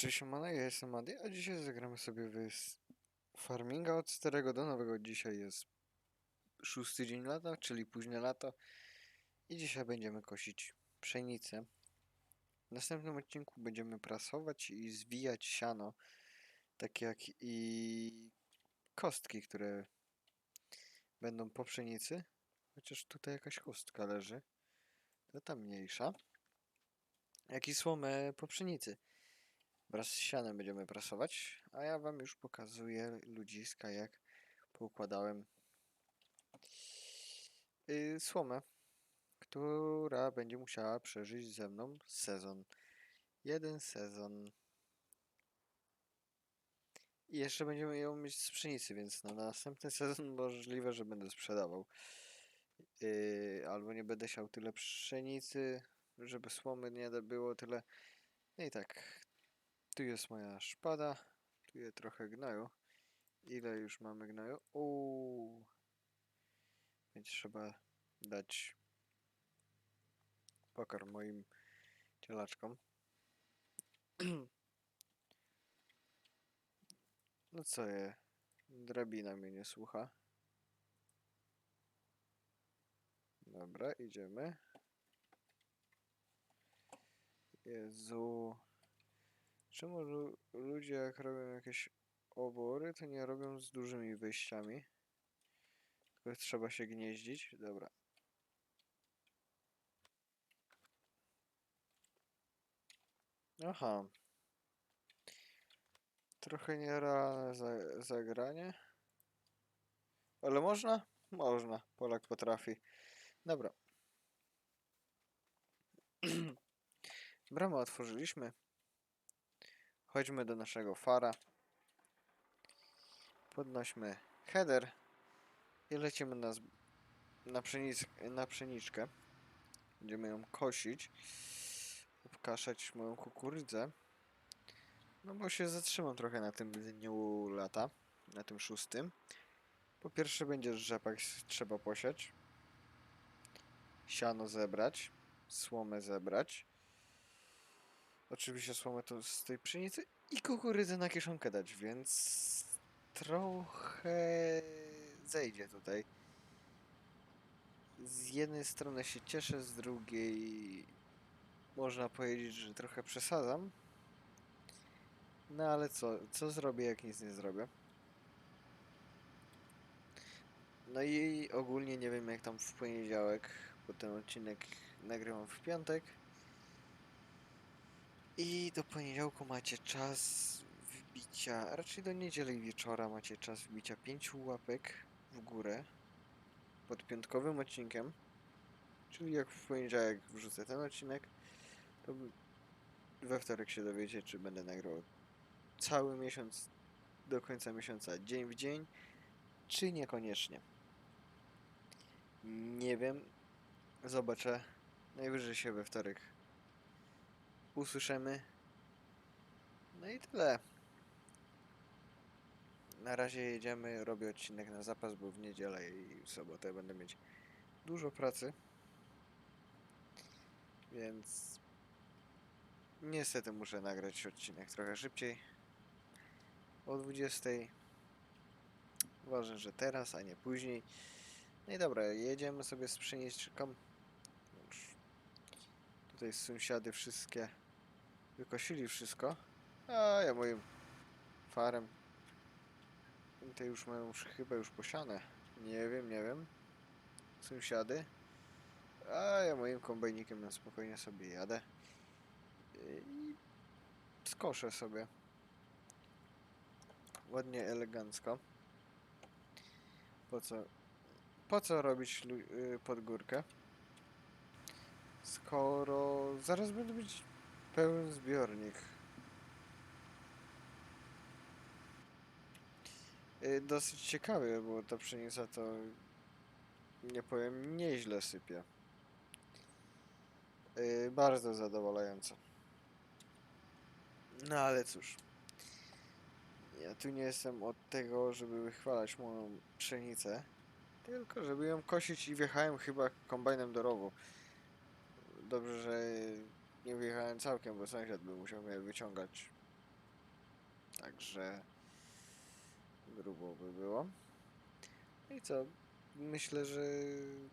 Cześć, Mana, ja jestem Madi, a dzisiaj zagramy sobie w farminga od starego do nowego. Dzisiaj jest szósty dzień lata, czyli późne lato i dzisiaj będziemy kosić pszenicę. W następnym odcinku będziemy prasować i zwijać siano, tak jak i kostki, które będą po pszenicy. Chociaż tutaj jakaś kostka leży, to ta mniejsza. Jak i słomę po pszenicy. Wraz z sianem będziemy prasować, a ja wam już pokazuję ludziska, jak poukładałem yy, słomę, która będzie musiała przeżyć ze mną sezon. Jeden sezon. I jeszcze będziemy ją mieć z pszenicy, więc na następny sezon możliwe, że będę sprzedawał. Yy, albo nie będę siał tyle pszenicy, żeby słomy nie było tyle. No i tak, tu jest moja szpada. Tu jest trochę gnoju. Ile już mamy gnoju? Uuu. Więc trzeba dać pokarm moim cielaczkom. No co je? Drabina mnie nie słucha. Dobra, idziemy. Jezu. Czemu lu ludzie jak robią jakieś obory, to nie robią z dużymi wyjściami? Tylko trzeba się gnieździć. Dobra. Aha. Trochę nierealne za zagranie. Ale można? Można. Polak potrafi. Dobra. Bramę otworzyliśmy. Chodźmy do naszego fara. Podnośmy header i lecimy na, na, pszenic na pszeniczkę. Będziemy ją kosić, obkaszać moją kukurydzę. No bo się zatrzymam trochę na tym dniu lata, na tym szóstym. Po pierwsze będzie rzepak trzeba posiać, siano zebrać, słomę zebrać. Oczywiście słomę to z tej pszenicy i kukurydzę na kieszonkę dać, więc trochę zejdzie tutaj. Z jednej strony się cieszę, z drugiej można powiedzieć, że trochę przesadzam. No ale co, co zrobię, jak nic nie zrobię? No i ogólnie nie wiem jak tam w poniedziałek, bo ten odcinek nagrywam w piątek. I do poniedziałku macie czas wbicia, raczej do niedzieli wieczora macie czas wbicia pięciu łapek w górę pod piątkowym odcinkiem. Czyli jak w poniedziałek wrzucę ten odcinek, to we wtorek się dowiecie, czy będę nagrał cały miesiąc do końca miesiąca, dzień w dzień, czy niekoniecznie. Nie wiem. Zobaczę. Najwyżej się we wtorek usłyszymy. No i tyle. Na razie jedziemy, robię odcinek na zapas, bo w niedzielę i w sobotę będę mieć dużo pracy. Więc niestety muszę nagrać odcinek trochę szybciej. O 20. Ważne, że teraz, a nie później. No i dobra, jedziemy sobie z. Już tutaj sąsiady wszystkie wykosili wszystko. A ja moim farem. Te już mają już chyba już posiane. Nie wiem, nie wiem. Sąsiady. A ja moim kombajnikiem na spokojnie sobie jadę. I skoszę sobie. Ładnie, elegancko. Po co? Po co robić y, pod górkę? Skoro zaraz będę mieć pełen zbiornik. Y, Dosyć ciekawie, bo ta pszenica to nie powiem, nieźle sypie. Y, Bardzo zadowalająco. No ale cóż. Ja tu nie jestem od tego, żeby wychwalać moją pszenicę, tylko żeby ją kosić i wjechałem chyba kombajnem do rowu. Dobrze, że nie wyjechałem całkiem, bo sąsiad by musiał mnie wyciągać Także grubo by było. No I co? Myślę, że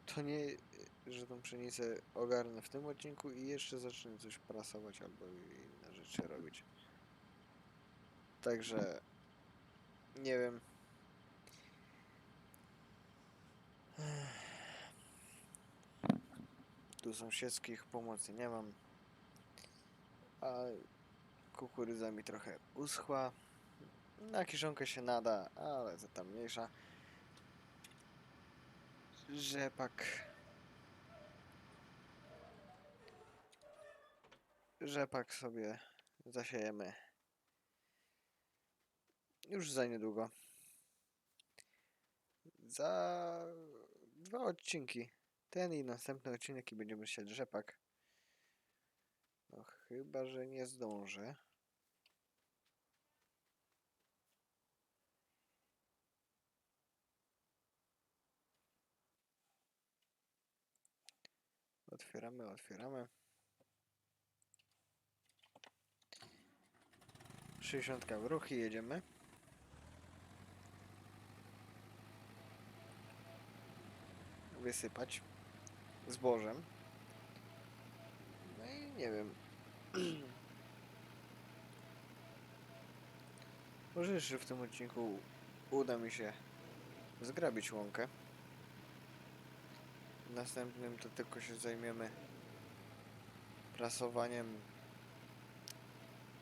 to nie, że tą pszenicę ogarnę w tym odcinku i jeszcze zacznę coś prasować albo inne rzeczy robić. Także nie wiem. Tu sąsiedzkich pomocy nie mam. A kukurydza mi trochę uschła. Na kiszonkę się nada, ale to tam mniejsza. Rzepak. Rzepak sobie zasiejemy. Już za niedługo. Za dwa odcinki. Ten i następny odcinek i będziemy siać rzepak. Chyba, że nie zdążę. Otwieramy, otwieramy. 60 w ruch i jedziemy. Wysypać zbożem. No i nie wiem. Może jeszcze w tym odcinku uda mi się zgrabić łąkę. W następnym to tylko się zajmiemy prasowaniem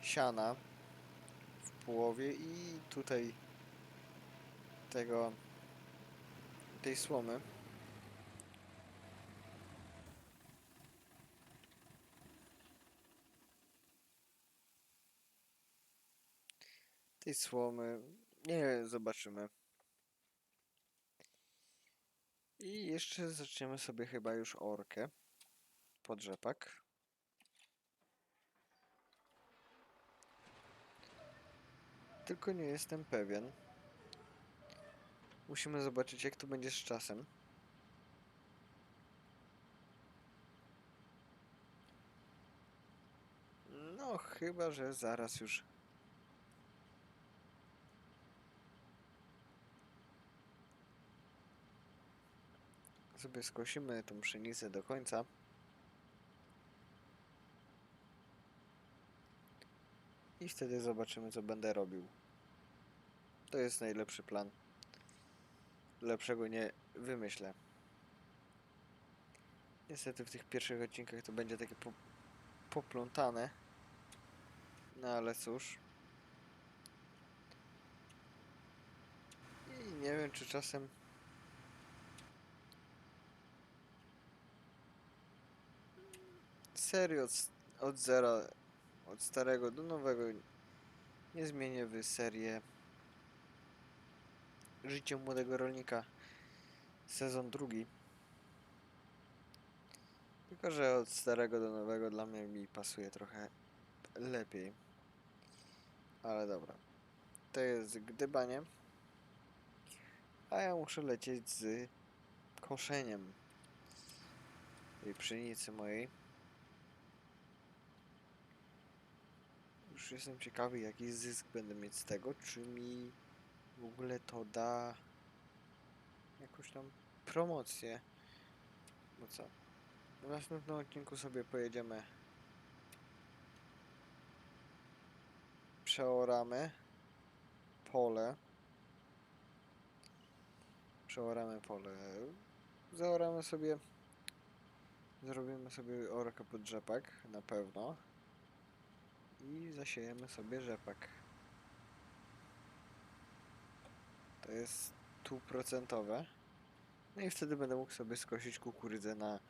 siana w połowie i tutaj tego tej słomy. Tej słomy. Nie, zobaczymy. I jeszcze zaczniemy sobie chyba już orkę pod rzepak. Tylko nie jestem pewien. Musimy zobaczyć jak to będzie z czasem. No, chyba, że zaraz już sobie skosimy tą pszenicę do końca. I wtedy zobaczymy, co będę robił. To jest najlepszy plan. Lepszego nie wymyślę. Niestety w tych pierwszych odcinkach to będzie takie po poplątane. No ale cóż. I nie wiem, czy czasem serio od, od zera, od starego do nowego nie zmienię w serię Życie młodego rolnika sezon drugi. Tylko, że od starego do nowego dla mnie mi pasuje trochę lepiej. Ale dobra. To jest gdybanie. A ja muszę lecieć z koszeniem tej pszenicy mojej. Już jestem ciekawy, jaki zysk będę mieć z tego. Czy mi w ogóle to da jakąś tam promocję. No co? W następnym odcinku sobie pojedziemy. Przeoramy pole. Przeoramy pole. Zaoramy sobie. Zrobimy sobie orkę pod rzepak, na pewno i zasiejemy sobie rzepak. To jest tu procentowe. No i wtedy będę mógł sobie skosić kukurydzę na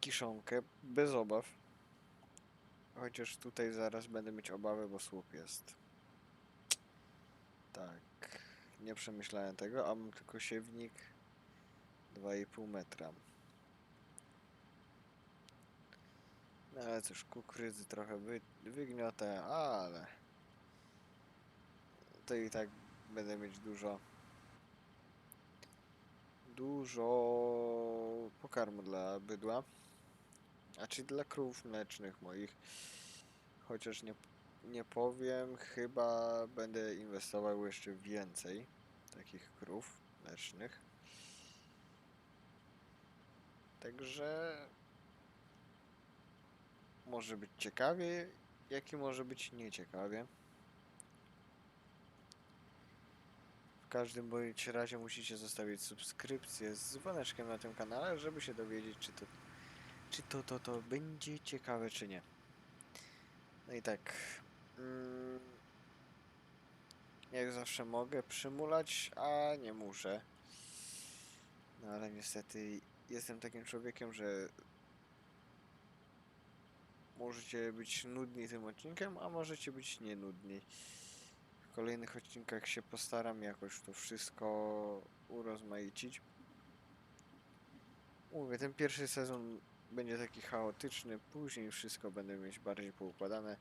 kiszonkę bez obaw. Chociaż tutaj zaraz będę mieć obawy, bo słup jest. Tak. Nie przemyślałem tego, a mam tylko siewnik 2,5 metra. Ale cóż, kukurydzy trochę wy, wygniotę, ale to i tak będę mieć dużo dużo pokarmu dla bydła, a czy dla krów mlecznych moich, chociaż nie nie powiem, chyba będę inwestował jeszcze więcej takich krów mlecznych. Także może być ciekawie, jak i może być nieciekawie. W każdym bądź razie musicie zostawić subskrypcję z dzwoneczkiem na tym kanale, żeby się dowiedzieć, czy to, czy to, to, to będzie ciekawe, czy nie. No i tak. Mm, jak zawsze mogę przymulać, a nie muszę. No ale niestety jestem takim człowiekiem, że możecie być nudni tym odcinkiem, a możecie być nie nudni. W kolejnych odcinkach się postaram jakoś to wszystko urozmaicić. Mówię, ten pierwszy sezon będzie taki chaotyczny, później wszystko będę mieć bardziej poukładane,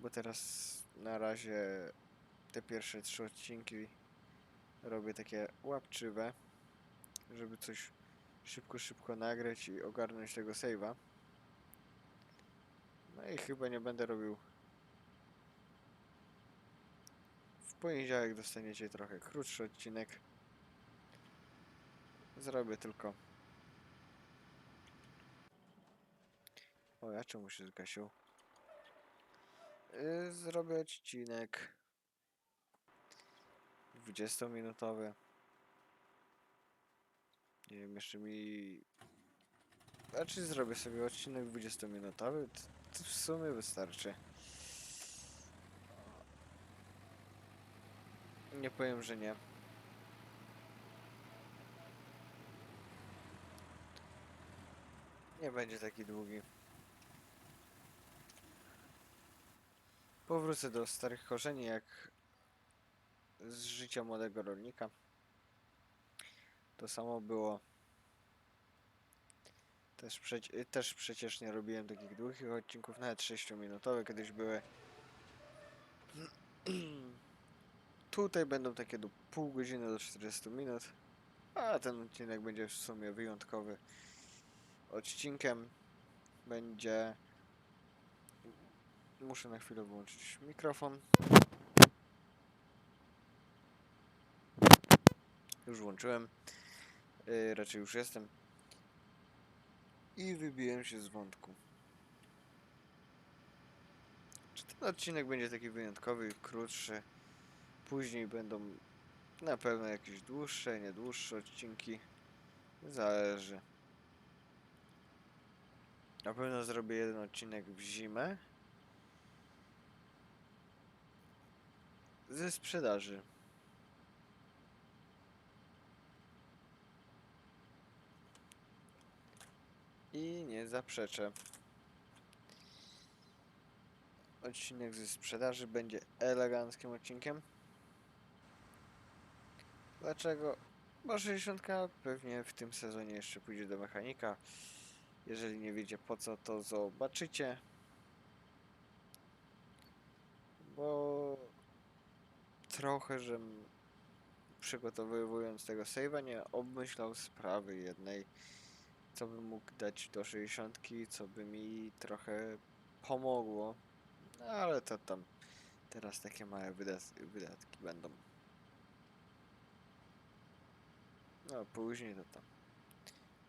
bo teraz na razie te pierwsze trzy odcinki robię takie łapczywe, żeby coś szybko, szybko nagrać i ogarnąć tego save'a. No i chyba nie będę robił. W poniedziałek dostaniecie trochę krótszy odcinek. Zrobię tylko. O, ja czemu się zgasił? Yy, zrobię odcinek 20-minutowy. Nie wiem, jeszcze mi. Znaczy, zrobię sobie odcinek 20-minutowy. W sumie wystarczy. Nie powiem, że nie. Nie będzie taki długi. Powrócę do starych korzeni, jak z życia młodego rolnika. To samo było. Też, przecie- też przecież nie robiłem takich długich odcinków, nawet 6-minutowe kiedyś były. Tutaj będą takie do pół godziny do 40 minut. A ten odcinek będzie w sumie wyjątkowy odcinkiem. Będzie. Muszę na chwilę wyłączyć mikrofon. Już włączyłem. Yy, raczej już jestem. I wybiłem się z wątku. Czy ten odcinek będzie taki wyjątkowy, krótszy? Później będą na pewno jakieś dłuższe, nie dłuższe odcinki. Zależy. Na pewno zrobię jeden odcinek w zimę. Ze sprzedaży. I zaprzeczę. Odcinek ze sprzedaży będzie eleganckim odcinkiem. Dlaczego? Bo 60 pewnie w tym sezonie jeszcze pójdzie do mechanika. Jeżeli nie wiecie po co, to zobaczycie. Bo trochę, że przygotowując tego save'a nie obmyślał sprawy jednej co bym mógł dać do 60, co by mi trochę pomogło. No, ale to tam teraz takie małe wydat wydatki będą. No później to tam.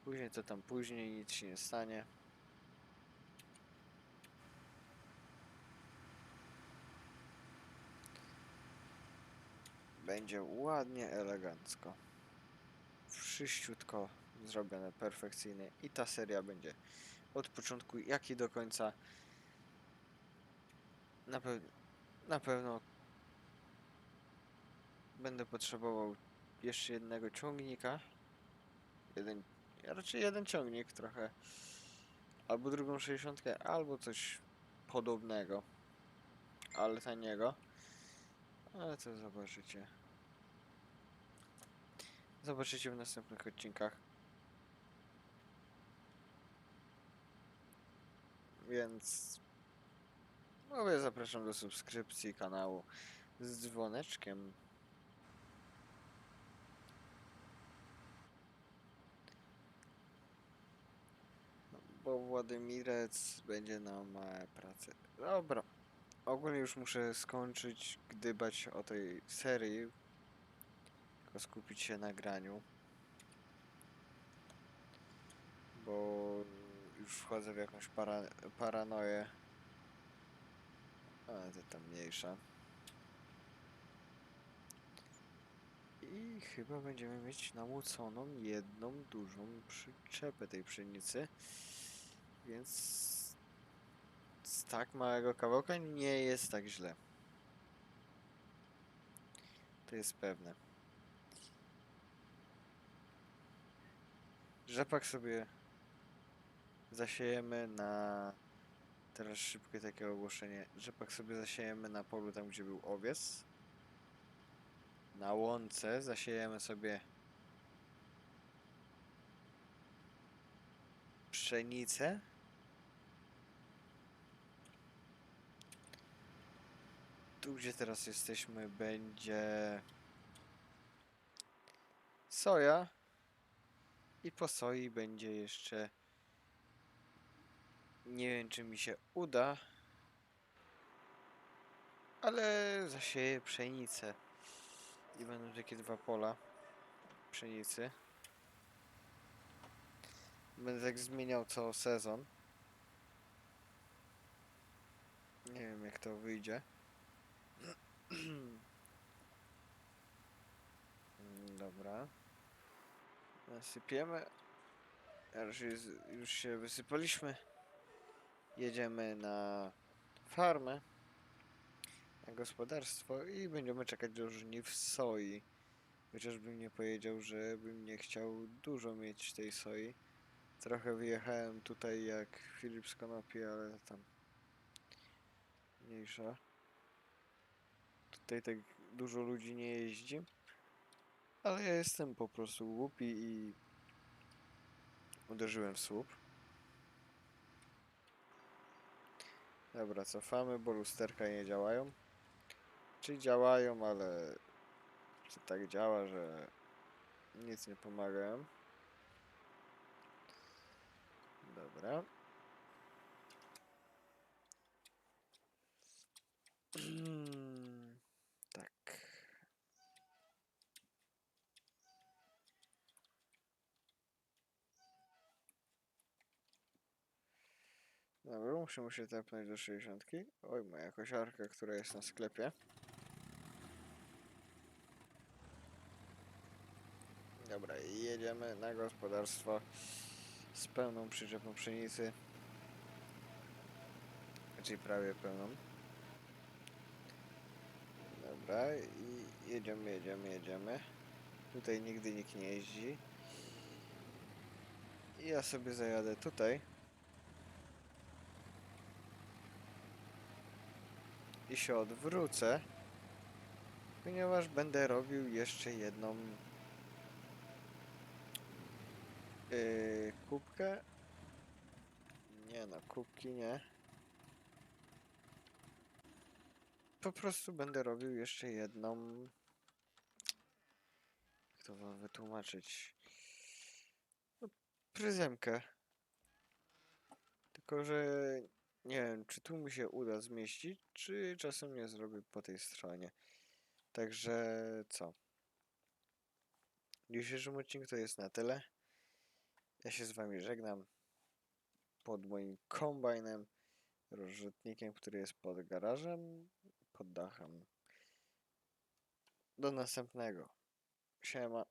Później to tam później nic się nie stanie. Będzie ładnie, elegancko. Wszyściutko zrobione perfekcyjnie i ta seria będzie od początku jak i do końca na, na pewno będę potrzebował jeszcze jednego ciągnika jeden, raczej jeden ciągnik trochę albo drugą 60 albo coś podobnego ale taniego ale to zobaczycie. Zobaczycie w następnych odcinkach Więc mówię, zapraszam do subskrypcji kanału z dzwoneczkiem. No, Bo Władimirec będzie na małe prace. Dobra. ogólnie już muszę skończyć gdybać o tej serii. Tylko skupić się na graniu. Bo już wchodzę w jakąś para, paranoję. Ale to tam mniejsza. I chyba będziemy mieć namłoconą jedną dużą przyczepę tej pszenicy. Więc z tak małego kawałka nie jest tak źle. To jest pewne. Rzepak sobie zasiejemy na... Teraz szybkie takie ogłoszenie. Rzepak sobie zasiejemy na polu tam, gdzie był owiec. Na łące zasiejemy sobie pszenicę. Tu, gdzie teraz jesteśmy, będzie soja. I po soi będzie jeszcze. Nie wiem, czy mi się uda, ale zasieję pszenicę. I będą takie dwa pola pszenicy. Będę tak zmieniał co sezon. Nie wiem, jak to wyjdzie. Dobra. Nasypiemy. Już, już się wysypaliśmy. Jedziemy na farmę. Na gospodarstwo i będziemy czekać do żniw soi. Chociażbym nie powiedział, że bym nie chciał dużo mieć tej soi. Trochę wyjechałem tutaj jak Filip z Konopi, ale tam mniejsza. Tutaj tak dużo ludzi nie jeździ. Ale ja jestem po prostu głupi i uderzyłem w słup. Dobra, cofamy, bo lusterka nie działają. Czy działają, ale to tak działa, że nic nie pomagają. Dobra. tak. Dobra, się tepnąć do 60. Oj, moja kosiarka, która jest na sklepie. Dobra, jedziemy na gospodarstwo z pełną przyczepą pszenicy. Czyli prawie pełną. Dobra, i jedziemy, jedziemy, jedziemy. Tutaj nigdy nikt nie jeździ. I ja sobie zajadę tutaj. I się odwrócę. Ponieważ będę robił jeszcze jedną Yy, kubkę? Nie no, kubki nie. Po prostu będę robił jeszcze jedną. Jak to wam wytłumaczyć? No, pryzemkę. Tylko, że nie wiem, czy tu mi się uda zmieścić, czy czasem nie zrobię po tej stronie. Także co? W dzisiejszym odcinku to jest na tyle. Ja się z wami żegnam pod moim kombajnem, rozrzutnikiem, który jest pod garażem, pod dachem. Do następnego. Siema.